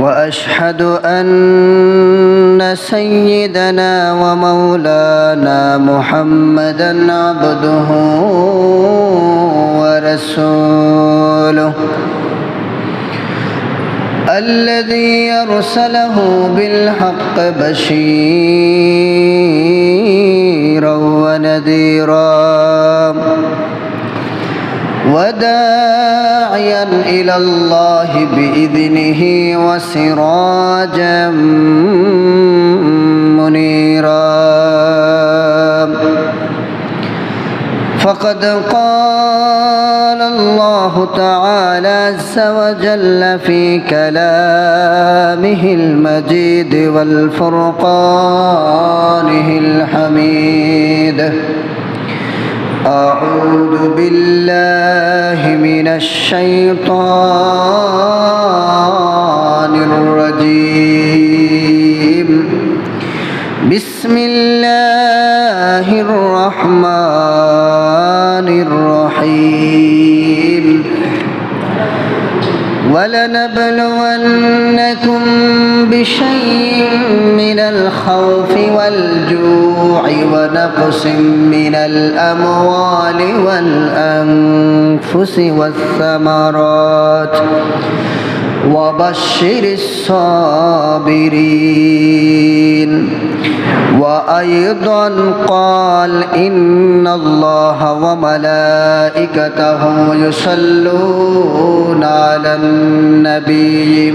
وأشهد أن سيدنا ومولانا محمدا عبده ورسوله. الذي يرسله بالحق بشيرا ونذيرا. وداعيا إلى الله بإذنه وسراجا منيرا. فقد قال الله تعالى عز وجل في كلامه المجيد والفرقانه الحميد. أعوذ بالله من الشيطان الرجيم. بسم الله الرحمن الرحيم. ولنبلونكم بشيء من الخوف والجوع ونقص من الأموال والأنفس والثمرات. وبشر الصابرين. وأيضا قال إن الله وملائكته يصلون على النبي.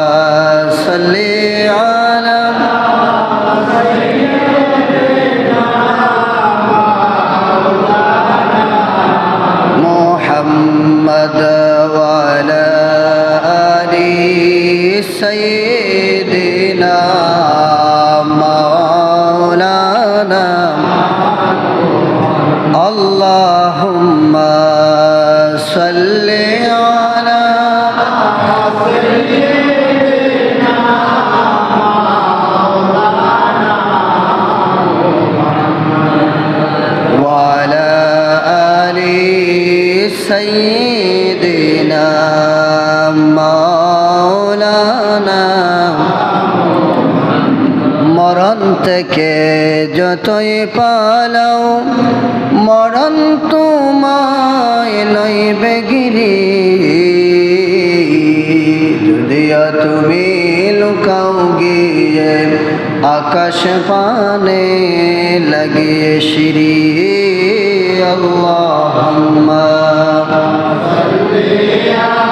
سيدنا مولانا মরণ থেকে যতই পালাও মরণ তোমায় লইবে গিরি যদিও তুমি লুকাও গিয়ে আকাশ পানে লাগিয়ে শিরি আল্লাহুম্মা Yeah.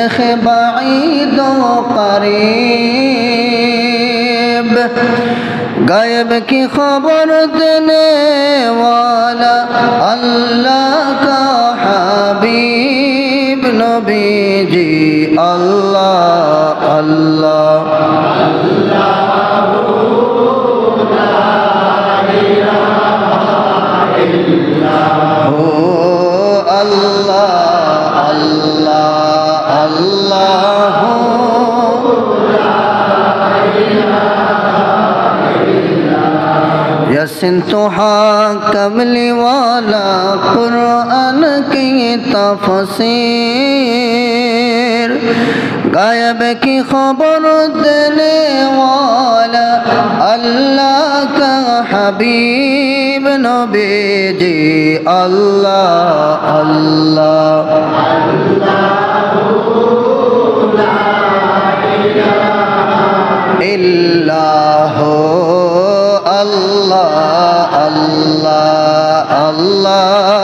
শেখ বাঈদ করিব। গায়ব কি খবর দেনে ওয়ালা আল্লাহ কা হাবিব? নবীজি, আল্লাহ আল্লাহ। ও আল্লাহ। আল্লাহ یسن تو ہاں کملی والا قرآن کی تفسیر غائب کی خبر دینے والا اللہ کا حبیب نبی جی اللہ اللہ, اللہ ইল্লাহ আল্লাহ আল্লাহ আল্লাহ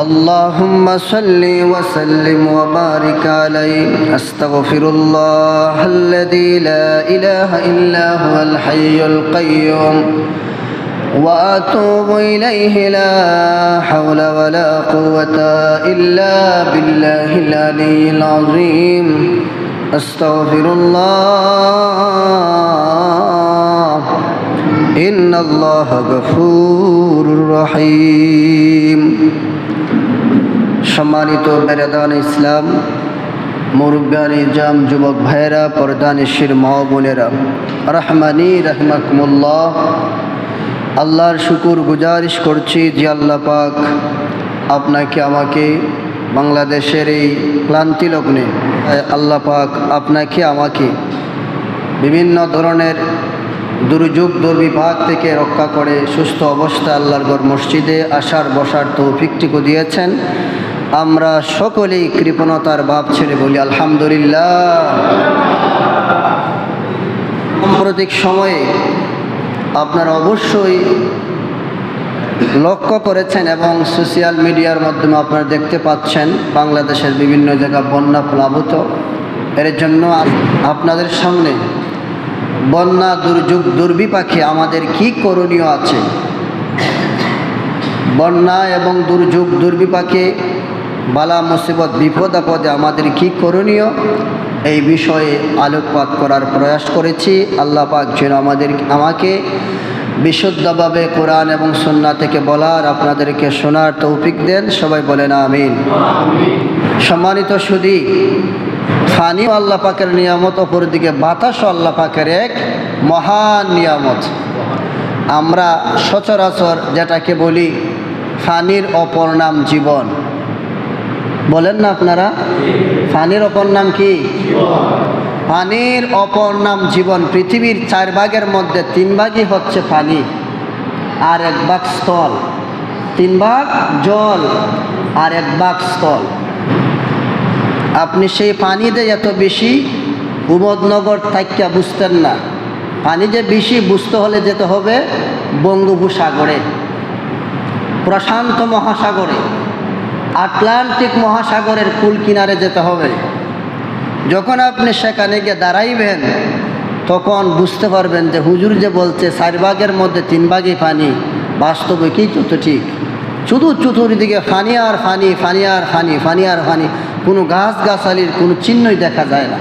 اللهم صل وسلم وبارك عليه استغفر الله الذي لا اله الا هو الحي القيوم واتوب اليه لا حول ولا قوه الا بالله العلي العظيم استغفر الله ان الله غفور رحيم সম্মানিত বেরেদান ইসলাম মুরব্বানি জাম যুবক ভাইয়েরা পর্দানিশির মা বোনেরা রহমানি রহমাকুমুল্লাহ আল্লাহর শুকুর গুজারিশ করছি যে আল্লাহ পাক আপনাকে আমাকে বাংলাদেশের এই ক্লান্তি লগ্নে আল্লাহ পাক আপনাকে আমাকে বিভিন্ন ধরনের দুর্যোগ, দুর্বিপাক থেকে রক্ষা করে সুস্থ অবস্থায় আল্লাহর গড় মসজিদে আসার, বসার তৌফিকটিকে দিয়েছেন। আমরা সকলেই কৃপণতার বাপ ছেড়ে বলি, আলহামদুলিল্লাহ। সাম্প্রতিক সময়ে আপনারা অবশ্যই লক্ষ্য করেছেন এবং সোশ্যাল মিডিয়ার মাধ্যমে আপনারা দেখতে পাচ্ছেন বাংলাদেশের বিভিন্ন জায়গা বন্যা প্লাবিত। এর জন্য আপনাদের সামনে বন্যা দুর্যোগ দুর্বিপাকে আমাদের কি করণীয় আছে? বন্যা এবং দুর্যোগ দুর্বিপাকে বালা মুসিবত বিপদ আপদে আমাদের কি করণীয়? এই বিষয়ে আলোকপাত করার প্রয়াস করেছি। আল্লাহ পাক যেন আমাদের, আমাকে বিশুদ্ধভাবে কোরআন এবং সন্না থেকে বলার আপনাদেরকে শোনার তৌফিক দেন। সবাই বলেন আমিন। সম্মানিত সুদী ফানিও আল্লাহ পাকের নিয়ামত, অপরদিকে বাতাসও আল্লাহ পাকের এক মহান নিয়ামত। আমরা সচরাচর যেটাকে বলি ফানির অপর নাম জীবন। বলেন না আপনারা। ফানির অপর নাম কি? পানির অপর নাম জীবন। পৃথিবীর চার ভাগের মধ্যে তিন ভাগই হচ্ছে পানি আর এক ভাগ স্থল। তিন ভাগ জল, আর এক ভাগ স্থল। আপনি সেই পানি দিয়ে এত বেশি উমদনগর থাকিয়া বুঝতেন না। পানি যে বেশি বুঝতে হলে যেতে হবে বঙ্গোপসাগরে। প্রশান্ত মহাসাগরে। আটলান্টিক মহাসাগরের কুল কিনারে যেতে হবে। যখন আপনি সেখানে গিয়ে দাঁড়াইবেন, তখন বুঝতে পারবেন যে হুজুর যে বলছে, চার ভাগের মধ্যে তিন ভাগই পানি বাস্তবে কি তো ঠিক? শুধু চতুর্দিকে ফানি আর ফানি ফানি আর ফানি ফানি আর ফানি, কোনো গাছ গাছালির কোনো চিহ্নই দেখা যায় না।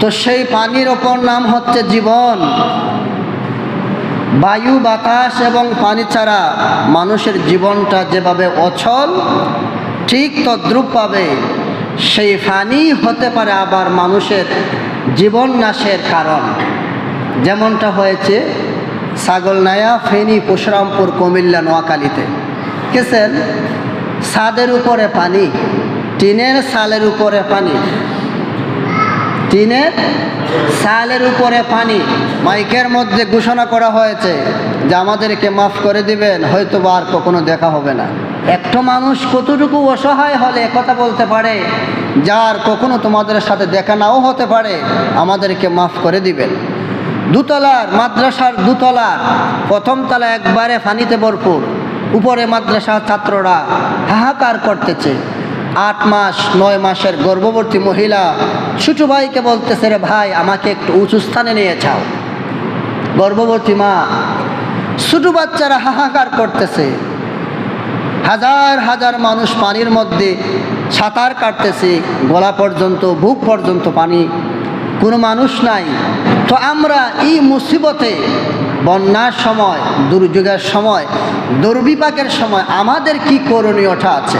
তো সেই পানির ওপর নাম হচ্ছে জীবন। বায়ু, বাতাস এবং পানি ছাড়া মানুষের জীবনটা যেভাবে অচল, ঠিক তদ্রুপ পাবে সেই ফানি হতে পারে আবার মানুষের জীবন নাশের কারণ। যেমনটা হয়েছে ছাগলনায়া ফেনী পশুরামপুর কুমিল্লা নোয়াখালীতে। কেছেন ছাদের উপরে পানি, টিনের সালের উপরে পানি। টিনের সালের উপরে পানি মাইকের মধ্যে ঘোষণা করা হয়েছে যে আমাদেরকে মাফ করে দিবেন হয়তো আর কখনো দেখা হবে না। একটা মানুষ কতটুকু অসহায় হলে কথা বলতে পারে যার কখনো তোমাদের সাথে দেখা নাও হতে পারে, আমাদেরকে মাফ করে দিবেন। দুতলার, মাদ্রাসার দুতলার, প্রথম তলা একবারে ফানিতে ভরপুর, উপরে মাদ্রাসার ছাত্ররা হাহাকার করতেছে। আট মাস, নয় মাসের গর্ভবতী মহিলা। ছোটো ভাইকে বলতেছে, রে ভাই, আমাকে একটু উঁচু স্থানে নিয়ে যাও। গর্ভবতী মা, ছোটো বাচ্চারা হাহাকার করতেছে। হাজার হাজার মানুষ পানির মধ্যে সাঁতার কাটতেছে। গলা পর্যন্ত, বুক পর্যন্ত পানি। কোনো মানুষ নাই। তো আমরা এই মুসিবতে, বন্যার সময়, দুর্যোগের সময়, দুর্বিপাকের সময় আমাদের কি করণীয়টা আছে?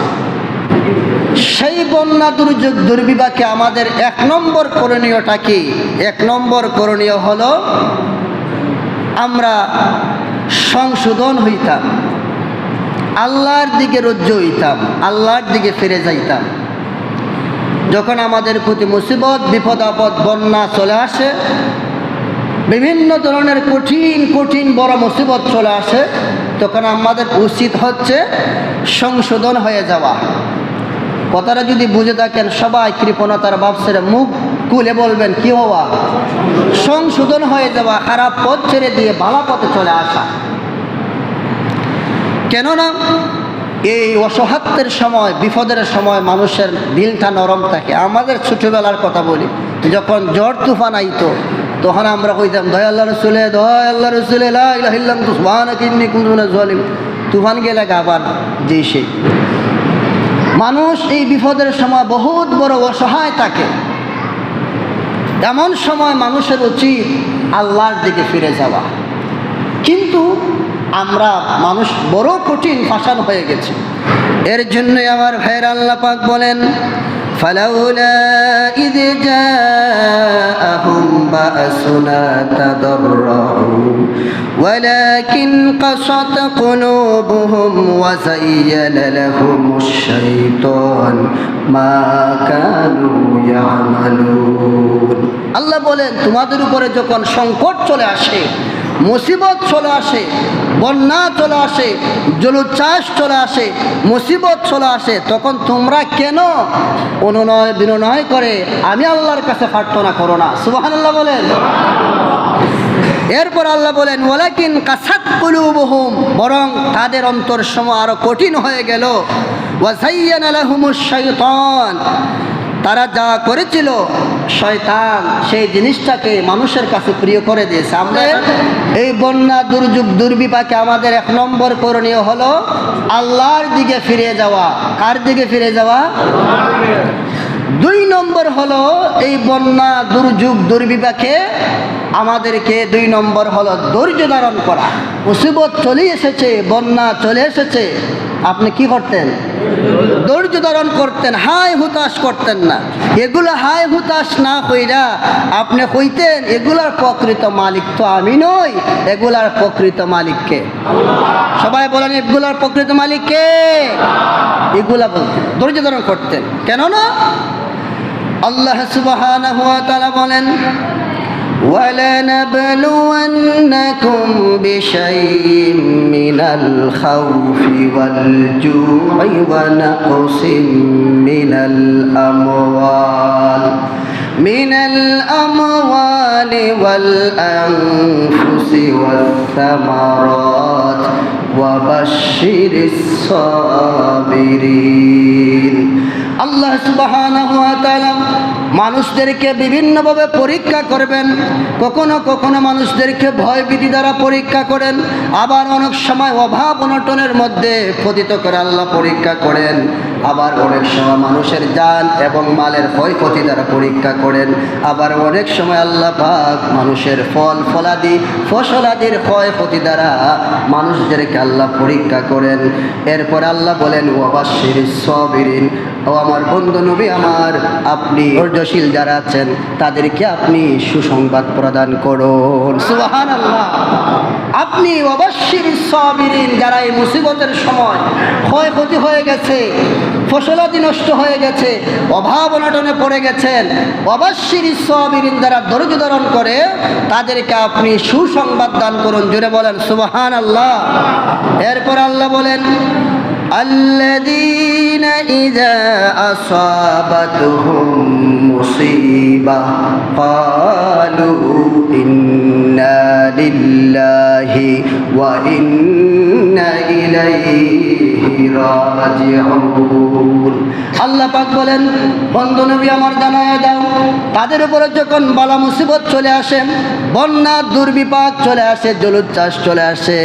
সেই বন্যা দুর্যোগ দুর্বিপাকে আমাদের এক নম্বর করণীয়টা কি? এক নম্বর করণীয় হলো আমরা সংশোধন হইতাম, আল্লাহর দিকে রজ্জ হইতাম, আল্লাহর দিকে ফিরে যাইতাম। যখন আমাদের প্রতি মুসিবত, বিপদ, আপদ, বন্যা চলে আসে, বিভিন্ন ধরনের কঠিন কঠিন, বড় মুসিবত চলে আসে, তখন আমাদের উচিত হচ্ছে সংশোধন হয়ে যাওয়া। কথাটা যদি বুঝে থাকেন, সবাই কৃপণতার বাপসের মুখ কুলে বলবেন, কি হওয়া? সংশোধন হয়ে যাওয়া, খারাপ পথ ছেড়ে দিয়ে ভালো পথে চলে আসা। কেননা এই অসহাত্বের সময়, বিপদের সময় মানুষের দিলটা নরম থাকে। আমাদের ছোটোবেলার কথা বলি, যখন জ্বর তুফান আইতো, তখন আমরা কইতাম, দয় আল্লাহ রসুলে, দয় আল্লাহ রসুলে লাহিল্লাম তুফান তুফান গেলে আবার যে সে মানুষ এই বিপদের সময় বহুত বড় অসহায় থাকে এমন সময় মানুষের উচিত আল্লাহর দিকে ফিরে যাওয়া কিন্তু আমরা মানুষ বড় কঠিন ফাঁসান হয়ে গেছে এর জন্যই আমার ভাইয়ের আল্লাহ পাক বলেন فلولا إذ جاءهم بأسنا تضرعوا ولكن قصت قلوبهم وزين لهم الشيطان ما كانوا يعملون আল্লাহ বলেন তোমাদের উপরে যখন সংকট চলে আসে মুসিবত চলে আসে, বন্যা চলে আসে, জলোচ্ছ্বাস চলে আসে, মুসিবত চলে আসে, তখন তোমরা কেন অনুনয় বিনয় করে? আমি আল্লাহর কাছে প্রার্থনা করো না। সুবাহান আল্লাহ বলেন। এরপর আল্লাহ বলেন ওলাকিন কাসাত কুলুবহুম বরং তাদের অন্তর সময় আরও কঠিন হয়ে গেল। ওয়াজাইয়ান আলাহুমুশ শাইতান তারা যা করেছিল শয়তান সেই জিনিসটাকে মানুষের কাছে প্রিয় করে দিয়েছে। আমরা এই বন্যা দুর্যোগ দুর্বিপাকে আমাদের এক নম্বর করণীয় হলো আল্লাহর দিকে ফিরে যাওয়া। কার দিকে ফিরে যাওয়া? দুই নম্বর হলো এই বন্যা দুর্যোগ দুর্বিপাকে আমাদেরকে দুই নম্বর হলো ধৈর্য ধারণ করা। মুসিবত চলে এসেছে বন্যা চলে এসেছে। আপনি কি করতেন? ধৈর্য ধারণ করতেন হাই হুতাশ করতেন না। এগুলো হাই হুতাশ না কইরা আপনি কইতেন, এগুলার প্রকৃত মালিক তো আমি নই, এগুলার প্রকৃত মালিককে সবাই বলেন, এগুলার প্রকৃত মালিককে এগুলা বলতেন, ধৈর্য ধারণ করতেন। কেননা আল্লাহ তাআলা বলেন ولنبلونكم بشيء من الخوف والجوع ونقص من الأموال من الأموال والأنفس والثمرات. وبشر الصابرين. الله سبحانه وتعالى মানুষদেরকে বিভিন্নভাবে পরীক্ষা করবেন। কখনো কখনো মানুষদেরকে ভয়ভীতি দ্বারা পরীক্ষা করেন। আবার অনেক সময় অভাব অনটনের মধ্যে পতিত করে আল্লাহ পরীক্ষা করেন। আবার অনেক সময় মানুষের জান এবং মালের ক্ষয়ক্ষতি দ্বারা পরীক্ষা করেন। আবার অনেক সময় আল্লাহ পাক মানুষের ফল, ফলাদি ফসলাদির ক্ষয়ক্ষতি দ্বারা মানুষদেরকে আল্লাহ পরীক্ষা করেন। এরপর আল্লাহ বলেন ও আবাসির সবিরিন। ও আমার বন্ধু নবী আমার, আপনি ধৈর্যশীল যারা আছেন, তাদেরকে আপনি সুসংবাদ প্রদান করুন। আল্লাহ আপনি অবশ্যই সবিরিন, যারা এই মুসিবতের সময় ক্ষয়ক্ষতি হয়ে গেছে ফসলাদি নষ্ট হয়ে গেছে, অভাব অনাটনে পড়ে গেছেন। অবশ্যই সবিরিন দ্বারা ধৈর্য ধারণ করে তাদেরকে আপনি সুসংবাদ দান করুন। জুড়ে বলেন সুবাহান আল্লাহ এরপর আল্লাহ বলেন الذين إذا أصابتهم مصيبة قالوا إنا لله وإنا وإنا إليه راجعون আল্লাহ পাক বলেন বন্ধু নবী আমার জানায় দাও তাদের উপরে যখন বালা মুসিবত চলে আসে বন্যা দুর্বিপাক চলে আসে জলোচ্ছ্বাস চলে আসে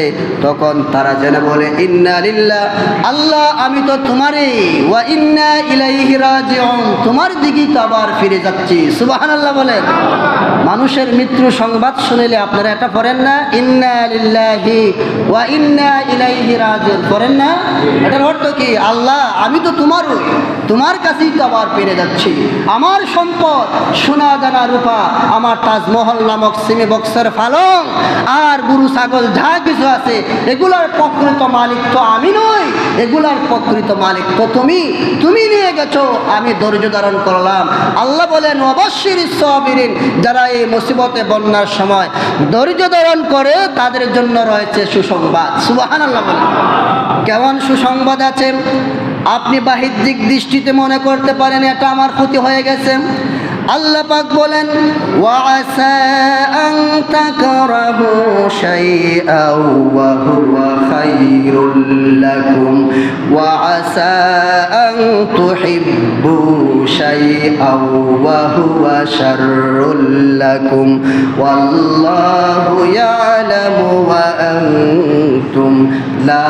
তখন তারা যেন বলে ইন্না লিল্লাহ আল্লাহ, আমি তো রাজিউন। তোমার দিকেই তো আবার ফিরে যাচ্ছি। সুবহানাল্লাহ বলেন। মানুষের মৃত্যু সংবাদ শুনিলে আপনারা এটা পড়েন না? ওয়া ইন্না ইলাইহি পড়েন না? এটার অর্থ কি? আল্লাহ, আমি তো তোমার কাছেই তো আবার পেরে যাচ্ছি। আমার সম্পদ সোনা দানা রূপা, আমার তাজমহল নামক সিমি বক্সের ফালং, আর গুরু ছাগল যা কিছু আছে, এগুলার প্রকৃত মালিক তো আমি নই। এগুলার প্রকৃত মালিক। তো তুমি তুমি নিয়ে গেছো, আমি ধৈর্য ধারণ করলাম। আল্লাহ বলেন, অবশ্যই সবিরিন, যারা এই মুসিবতে বন্যার সময় ধৈর্য ধারণ করে, তাদের জন্য রয়েছে সুসংবাদ। সুবাহান আল্লাহ বলেন। কেমন সুসংবাদ আছে? আপনি বাহ্যিক দৃষ্টিতে মনে করতে পারেন, এটা আমার ক্ষতি হয়ে গেছে। আল্লাহ পাক বলেন ওয়াসা আন তাকরাহু শাইআও ওয়া হুয়া খায়রুল লাকুম। ওয়াসা আন তুহিব্বু শাইআও ওয়া হুয়া শাররুল লাকুম। ওয়াল্লাহু ইয়ালামু ওয়া আনতুম লা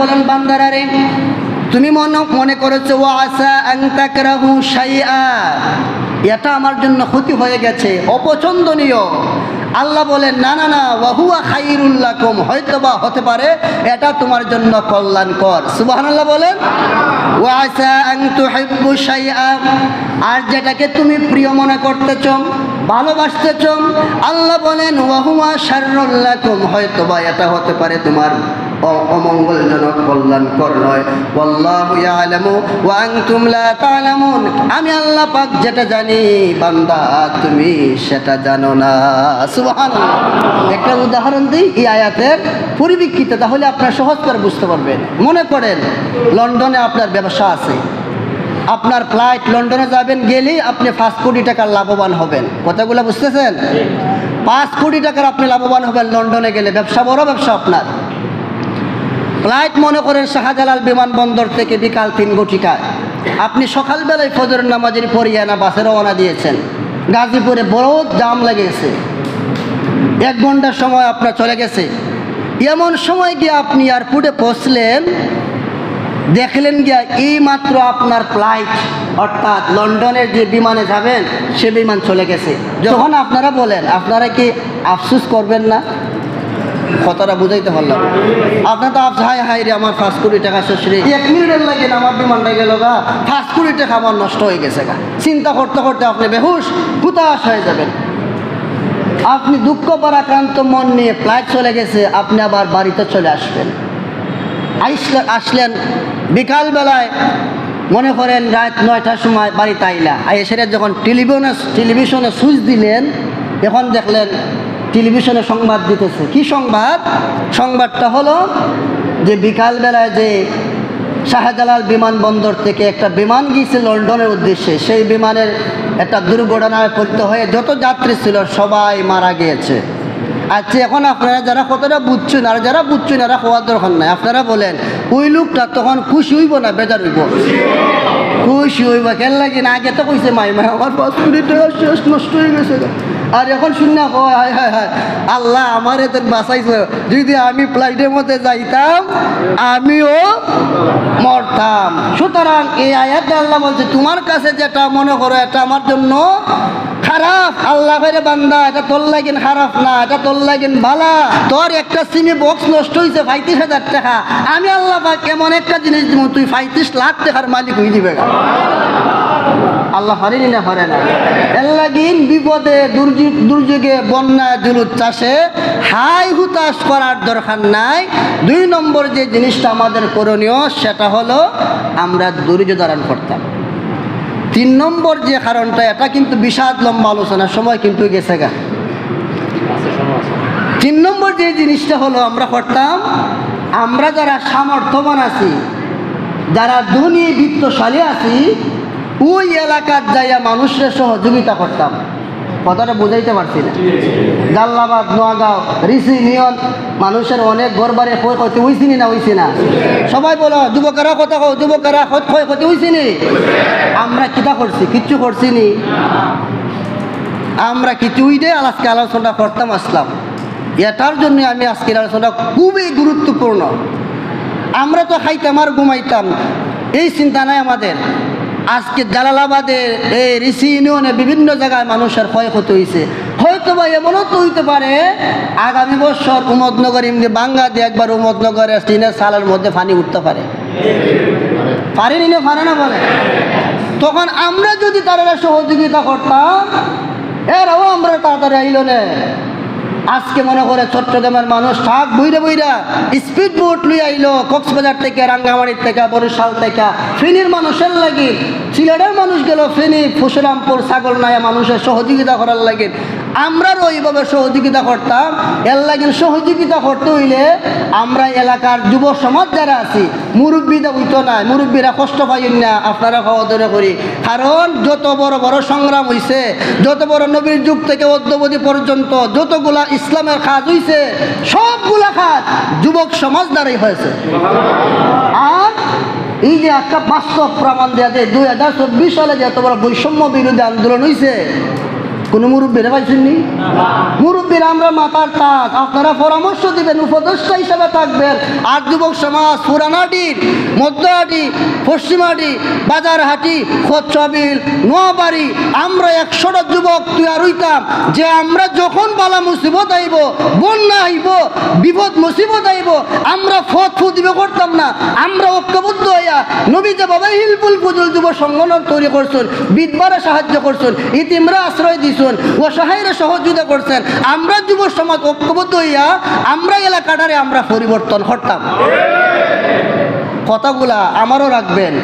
বলেন, বান্দারা তুমি মনে মনে করেছ ও আসা আংতাকরাহু সাইয়া এটা আমার জন্য ক্ষতি হয়ে গেছে, অপছন্দনীয়। আল্লাহ বলেন, না না না ওয়াহুয়া খাইরুল্লাকুম হয়তো বা হতে পারে, এটা তোমার জন্য কল্যাণকর। সুবহানাল্লাহ বলেন ও আসা আং তুহিব্বু শাইআ। আর যেটাকে তুমি প্রিয় মনে করতেছ, ভালোবাসতেছ, আল্লাহ বলেন ওয়াহুয়া শাররুল্লাকুম হয়তো বা এটা হতে পারে তোমার। অমঙ্গলজনক কল্যাণকর নয়। আমি আল্লাহ পাক যেটা জানি, বান্দা, তুমি সেটা জানো না। একটা উদাহরণ দিই এই আয়াতের পরিপ্রেক্ষিতে, তাহলে আপনার সহজ করে বুঝতে পারবেন। মনে করেন, লন্ডনে আপনার ব্যবসা আছে। আপনার ফ্লাইট লন্ডনে যাবেন, গেলেই আপনি পাঁচ কোটি টাকার লাভবান হবেন। কথাগুলো বুঝতেছেন? পাঁচ কোটি টাকার আপনি লাভবান হবেন লন্ডনে গেলে। ব্যবসা বড় ব্যবসা আপনার। ফ্লাইট মনে করেন শাহজালাল বিমানবন্দর থেকে বিকাল তিন ঘটিকায়। আপনি সকালবেলায় ফজরের নামাজের পরিয়ানা বাসে রওনা দিয়েছেন। গাজীপুরে বড় জাম লেগেছে। এক ঘণ্টার সময় আপনার চলে গেছে। এমন সময় গিয়ে আপনি এয়ারপোর্টে পৌঁছলেন, দেখলেন গিয়া এই মাত্র আপনার ফ্লাইট অর্থাৎ লন্ডনের যে বিমানে যাবেন, সে বিমান চলে গেছে। যখন আপনারা বলেন, আপনারা কি আফসুস করবেন না? কথাটা বুঝাইতে পারলাম। আপনার তো আফস হাই হাই রে, আমার পাঁচ কোটি টাকা শেষ রে। এক মিনিটের লাগে আমার বিমানটা গেল গা। পাঁচ কোটি টাকা আমার নষ্ট হয়ে গেছে গা। চিন্তা করতে করতে আপনি বেহুশ, হুতাশ হয়ে যাবেন। আপনি দুঃখ পরাক্রান্ত মন নিয়ে ফ্লাইট চলে গেছে, আপনি আবার বাড়িতে চলে আসবেন। আইসলে- আসলেন বিকালবেলায়, মনে করেন রাত নয়টার সময় বাড়িতে আইলা। এসে যখন টেলিভিশনে টেলিভিশনে সুইচ দিলেন, এখন দেখলেন টেলিভিশনে সংবাদ দিতেছে। কি সংবাদ? সংবাদটা হলো যে বিকালবেলায় যে শাহজালাল বিমানবন্দর থেকে একটা বিমান গিয়েছে লন্ডনের উদ্দেশ্যে, সেই বিমানের একটা দুর্ঘটনায় পতিত হয়ে যত যাত্রী ছিল সবাই মারা গিয়েছে। আচ্ছা এখন আপনারা যারা কতটা বুঝছেন আর যারা বুঝছেন এরা হওয়ার দরকার নাই। আপনারা বলেন, ওই লোকটা তখন খুশি হইব না বেজার হইব? খুশি হইব, কেন লাগে না? আগে তো কইছে, মাই মাই, আমার পাঁচ কোটি টাকা শেষ নষ্ট হয়ে গেছে। আর এখন শুনে কয় হায় আল্লাহ আমার এত বাঁচাইছে। যদি আমি ফ্লাইটের মধ্যে যাইতাম, আমিও মরতাম। সুতরাং এই আয়াত আল্লাহ বলছে, তোমার কাছে যেটা মনে করো, এটা আমার জন্য খারাপ। আল্লাহ করে বান্দা, এটা তোর লাগেন খারাপ না, এটা তোর লাগেন ভালা। তোর একটা সিমি বক্স নষ্ট হয়েছে পঁয়ত্রিশ হাজার টাকা। আমি আল্লাহ এমন একটা জিনিস দিব, তুই পঁয়ত্রিশ লাখ টাকার মালিক হয়ে দিবে। আল্লাহ হরেনি না হরে না। এর লাগিন বিপদে দুর্যোগ দুর্যোগে বন্যা জুলুত চাষে হাই হুতাশ করার দরকার নাই। দুই নম্বর যে জিনিসটা আমাদের করণীয়, সেটা হলো আমরা ধৈর্য ধারণ করতাম। তিন নম্বর যে কারণটা, এটা কিন্তু বিষাদ লম্বা আলোচনার সময় কিন্তু গেছে গা। তিন নম্বর যে জিনিসটা হলো, আমরা করতাম, আমরা যারা সামর্থ্যবান আছি, যারা ধনী, বিত্তশালী আছি ওই এলাকার যাইয়া মানুষের সহযোগিতা করতাম। কথাটা বুঝাইতে পারছি না। জাল্লাবাদ, নোয়াগাঁও, ঋষি, নিয়ন, মানুষের অনেক গড়বারে ক্ষয় ক্ষতি হয়েছি না হয়েছি না? সবাই বলো, যুবকেরা কথা কও, যুবকেরা ক্ষয় ক্ষতি হয়েছি নি? আমরা কিতা করছি? কিচ্ছু করছি নি। আমরা কিছুই দিয়ে আজকে আলোচনা করতাম আসলাম। এটার জন্য আমি আজকের আলোচনা খুবই গুরুত্বপূর্ণ। আমরা তো খাইতাম আর ঘুমাইতাম। এই চিন্তা নাই আমাদের। আজকে জালালাবাদের এই ঋষি ইউনিয়নে বিভিন্ন জায়গায় মানুষের ক্ষয়ক্ষতি হয়েছে হয়তো বা এমনও তো হইতে পারে, আগামী বছর উমদনগর এমনি বাঙ্গা দিয়ে একবার উমদনগরের টিনের সালের মধ্যে ফানি উঠতে পারে। পারেনি না পারে না বলে? তখন আমরা যদি তারা সহযোগিতা করতাম, এরাও আমরা তাড়াতাড়ি আইল না। আজকে মনে করে চট্টগ্রামের মানুষ থাক, বইরা বইরা স্পিড বোট লুই আইলো, কক্সবাজার থেকে রাঙ্গামাড়ির থেকে, বরিশাল থেকে। ফেনীর মানুষের লাগে সিলেটের মানুষ গেল ফেনী, ফুসরামপুর ছাগল নায়া মানুষের সহযোগিতা করার লাগে। আমরাও ওইভাবে সহযোগিতা করতাম, এর লাগে সহযোগিতা করতে হইলে আমরা এলাকার যুব সমাজ যারা আছি, মুরব্বীরা উইতো না মুরব্বীরা কষ্ট পাইন না, আপনারা খাওয়া দাওয়া করি। কারণ যত বড় বড় সংগ্রাম হইছে, যত বড় নবীর যুগ থেকে অদ্যবধি পর্যন্ত যতগুলা ইসলামের কাজ হইছে, সবগুলা কাজ যুবক সমাজ দ্বারাই হয়েছে। আর এই যে একটা বাস্তব প্রমাণ দেওয়া যায় দুই হাজার চব্বিশ সালে যে এত বড় বৈষম্য বিরোধী আন্দোলন হয়েছে কোনো মুরব্বীরা পাইছেননি? মুরব্বীরা আমরা মাথার তাজ আপনারা পরামর্শ দিবেন, উপদেষ্টা হিসাবে থাকবেন। আর যুবক সমাজ পুরানাটি মধ্যহাটি পশ্চিমাটি বাজারহাটি খোঁচবিল নোয়াবাড়ি, আমরা একশোটা যুবক তৈরি হইতাম যে আমরা যখন বালা মুসিবত আইব, বন্যা আইব, বিপদ মুসিবত আইব, আমরা ফত ফুদিবে করতাম না। আমরা ঐক্যবদ্ধ হইয়া নবী যে বাবা হিলপুল ফুজুল যুব সংগঠন তৈরি করছেন, বিধবারে সাহায্য করছেন, ইতিমরা আশ্রয় দিছেন অসহায়রা সহযোগিতা করছেন আমরা যুব সমাজ ঐক্যবদ্ধ হইয়া আমরা এলাকাটারে আমরা পরিবর্তন করতাম। কথাগুলা আমারও রাখবেন।